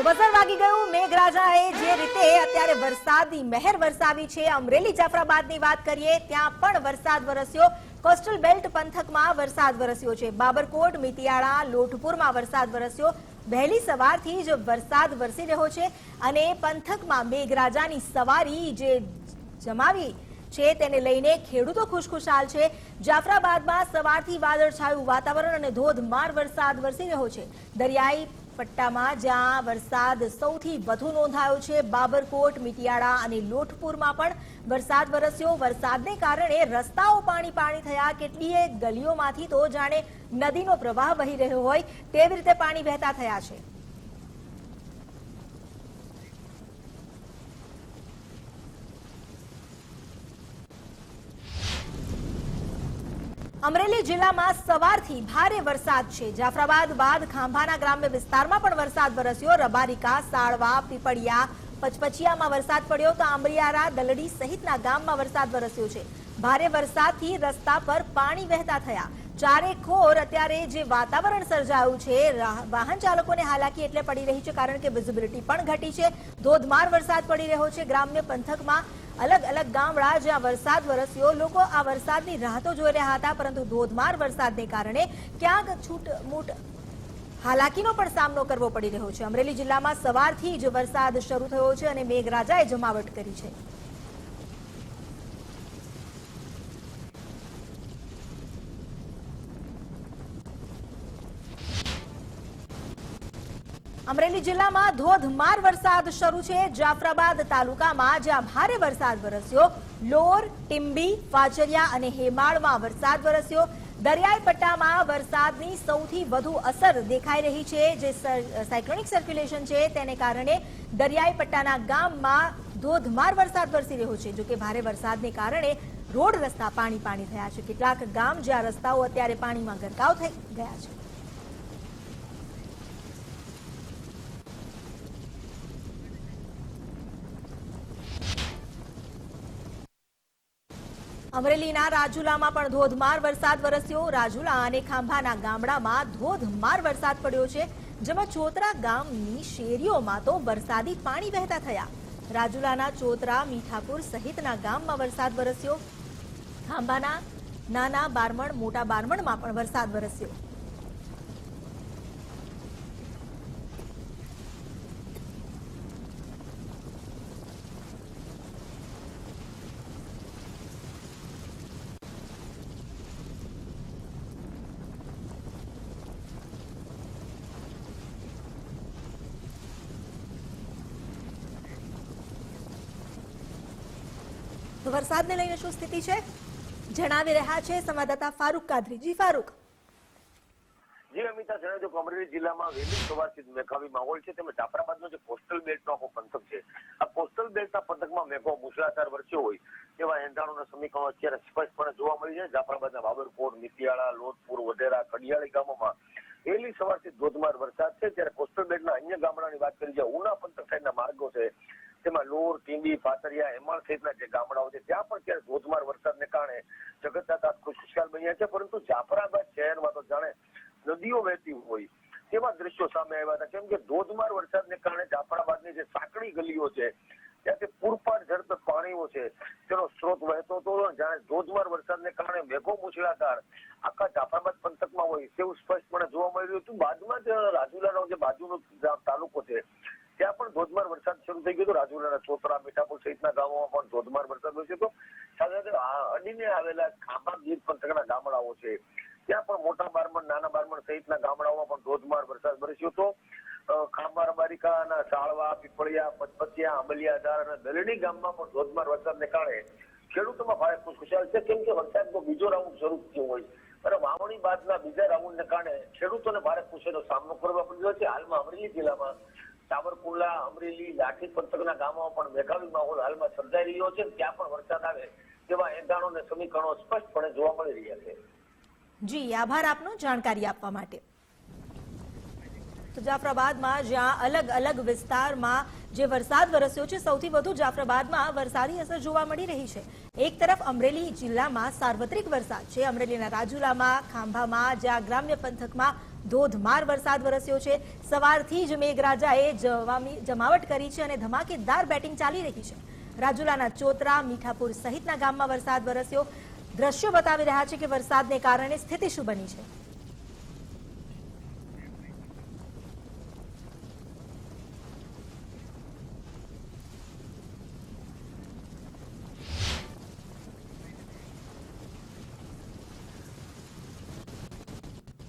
તો બસર વાગી ગયું, મેઘરાજાએ જે રીતે અત્યારે વરસાદની મહેર વરસાવી છે, અમરેલી જાફરાબાદની વાત કરીએ, ત્યાં પણ વરસાદ વરસ્યો. કોસ્ટલ બેલ્ટ પંથકમાં વરસાદ વરસ્યો છે. બાબરકોટ, મિતિયાળા લોટપુરમાં વરસાદ વરસ્યો. વહેલી સવારથી જ વરસાદ વરસી રહ્યો છે અને પંથકમાં મેઘરાજાની સવારી જે જમાવી છે તેને લઈને ખેડૂતો ખુશખુશાલ છે. જાફરાબાદમાં સવારથી વાદળછાયું વાતાવરણ અને ધોધમાર વરસાદ વરસી રહ્યો છે. દરિયાઈ પટ્ટામાં જ્યાં વરસાદ સૌથી વધુ નોંધાયો છે, બાબરકોટ, મિટિયાળા અને લોઠપુરમાં પણ વરસાદ વરસ્યો. વરસાદને કારણે રસ્તાઓ પાણી પાણી થયા. કેટલીય ગલીઓમાંથી તો જાણે નદીનો પ્રવાહ વહી રહ્યો હોય તેવી રીતે પાણી વહેતા થયા છે. અમરેલી જિલ્લામાં સવારથી ભારે વરસાદ છે. જાફરાબાદ, બાદ, ખાંભાના ગ્રામ્ય વિસ્તારમાં પણ વરસાદ વરસ્યો. રબારિકા, સાળવા, પીપળિયા, પચપચિયામાં વરસાદ પડ્યો તો આંબરિયારા દલડી સહિતના ગામમાં વરસાદ વરસ્યો છે. ભારે વરસાદથી રસ્તા પર પાણી વહેતા થયા. ચારે ખોર અત્યારે જે વાતાવરણ સર્જાયું છે વાહન ચાલકોને હાલાકી એટલે પડી રહી છે, કારણ કે વિઝિબિલિટી પણ ઘટી છે. ધોધમાર વરસાદ પડી રહ્યો છે, ગ્રામ્ય પંથકમાં અલગ અલગ ગામડા જ્યાં વરસાદ વરસ્યો, લોકો આ વરસાદની રાહતો જોઈ રહ્યા હતા, પરંતુ ધોધમાર વરસાદને કારણે ક્યાંક છૂટમૂટ હાલાકીનો પણ સામનો કરવો પડી રહ્યો છે. અમરેલી જિલ્લામાં સવારથી જ વરસાદ શરૂ થયો છે અને મેઘરાજાએ જમાવટ કરી છે. અમરેલી જિલ્લામાં ધોધમાર વરસાદ શરૂ છે. જાફરાબાદ તાલુકામાં જ્યાં ભારે વરસાદ વરસ્યો, લોર, ટીંબી વાચરિયા અને હેમાળમાં વરસાદ વરસ્યો. દરિયાઈ પટ્ટામાં વરસાદની સૌથી વધુ અસર દેખાઈ રહી છે. જે સાયક્લોનિક સર્ક્યુલેશન છે તેને કારણે દરિયાઈ પટ્ટાના ગામમાં ધોધમાર વરસાદ વરસી રહ્યો છે. જોકે ભારે વરસાદને કારણે રોડ રસ્તા પાણી પાણી થયા છે. કેટલાક ગામ જ્યાં રસ્તાઓ અત્યારે પાણીમાં ગરકાવ થઈ ગયા છે. અમરેલીના રાજુલામાં પણ ધોધમાર વરસાદ વરસ્યો. રાજુલા અને ખાંભાના ગામડામાં ધોધમાર વરસાદ પડ્યો છે, જેમાં ચોતરા ગામની શેરીઓમાં તો વરસાદી પાણી વહેતા થયા. રાજુલાના ચોતરા, મીઠાપુર સહિતના ગામમાં વરસાદ વરસ્યો. ખાંભાના નાના બારમણ, મોટા બારમણમાં પણ વરસાદ વરસ્યો. તો વરસાદને લઈને શું સ્થિતિ છે? જણાવી રહ્યા છે સંવાદદાતા ફારૂક કાદરી. જી, ફારૂક. જી, અમિતા જણાવ્યું કે અમરેલી જિલ્લામાં વહેલી સવારથી મેઘાવી માહોલ છે. તેમજ જાફરાબાદનો જે કોસ્ટલ બેલ્ટનો આખો પંથક છે. આ કોસ્ટલ બેલ્ટના પંથકમાં મેઘો મુસળાધાર વરસ્યો હોય તેવા એંધાણોના સમીકરણો અત્યારે સ્પષ્ટપણે જોવા મળી છે. જાફરાબાદના બાબરપુર મિતિયાળા, લોધપુર, વઢેરા, કડિયાળી ગામોમાં વહેલી સવારથી ધોધમાર વરસાદ છે. ત્યારે કોસ્ટલ બેલ્ટના અન્ય ગામડાની વાત કરી જાય ઉના પંથક સાઈડના માર્ગો છે. તેમાં લોર ટીંબી પાતરિયા હેમણ સહિતના જે ગામડાઓ છે, ત્યાં પણ ત્યારે ધોધમાર વરસાદને કારણે જગતના ખુશખુશાલ બન્યા છે. પરંતુ જાફરાબાદ શહેરમાં તો જાણે નદીઓ વહેતી હોય તેવા દ્રશ્યો સામે આવ્યા હતા. કેમ કે ધોધમાર વરસાદને કારણે જાફરાબાદની જે સાંકડી ગલીઓ છે, ત્યાંથી પૂરપાટ ઝડપે પાણીઓ છે, તેનો સ્ત્રોત વહેતો હતો. જાણે ધોધમાર વરસાદને કારણે મેઘો મુશળાધાર આખા જાફરાબાદ પંથકમાં હોય તેવું સ્પષ્ટપણે જોવા મળી રહ્યું હતું. બાદમાં જ રાજુલાનો જે બાજુનો જા- તાલુકો છે ત્યાં પણ ધોધમાર વરસાદ શરૂ થઈ ગયો ચોતરા મીઠાપુર સહિતના ગામોમાં પણ ધોધમાર વરસાદ વરસ્યો હતો. સાથે સાથે અડીને આવેલા ખાંભા ગીર પંથકના ગામડાઓ છે. ત્યાં પણ મોટા બારમણ નાના બારમણ સહિતના ગામડાઓમાં પણ ધોધમાર વરસાદ વરસ્યો હતો. અ, ખાંભા રબારિકાના સાળવા પીપળિયા પચપચિયા આંબલિયાધાર અને દલડી ગામમાં પણ ધોધમાર વરસાદને કારણે ખેડૂતોમાં ભારે ખુશખુશાલ છે. કેમ કે વરસાદનો બીજો રાઉન્ડ શરૂ થયો હોય. અને વાવણી બાદના બીજા રાઉન્ડને કારણે ખેડૂતોને ભારે ખુશીનો સામનો કરવા પડ્યો છે. હાલમાં અમરેલી જિલ્લામાં સાવરકુંડલા, અમરેલી, લાઠી પંથકના ગામોમાં પણ મેઘાવી માહોલ હાલમાં સર્જાઈ રહ્યો છે. ત્યાં પણ વરસાદ આવે તેવા એંધાણો અને સમીકરણો સ્પષ્ટપણે જોવા મળી રહ્યા છે. જી, આભાર આપનો જાણકારી આપવા માટે. તો જાફરાબાદમાં જ્યાં અલગ અલગ વિસ્તારમાં જે વરસાદ વરસ્યો છે, સૌથી વધુ જાફરાબાદમાં વરસાદી અસર જોવા મળી રહી છે. એક તરફ અમરેલી જિલ્લામાં સાર્વત્રિક વરસાદ છે. અમરેલીના રાજુલામાં, ખાંભામાં, જ્યાં ગ્રામ્ય પંથકમાં ધોધમાર વરસાદ વરસ્યો છે. સવારથી જ મેઘરાજાએ જમાવટ કરી છે અને ધમાકેદાર બેટિંગ ચાલી રહી છે. રાજુલાના ચોતરા, મીઠાપુર સહિતના ગામમાં વરસાદ વરસ્યો. દ્રશ્યો બતાવી રહ્યા છે કે વરસાદને કારણે સ્થિતિ શું બની છે.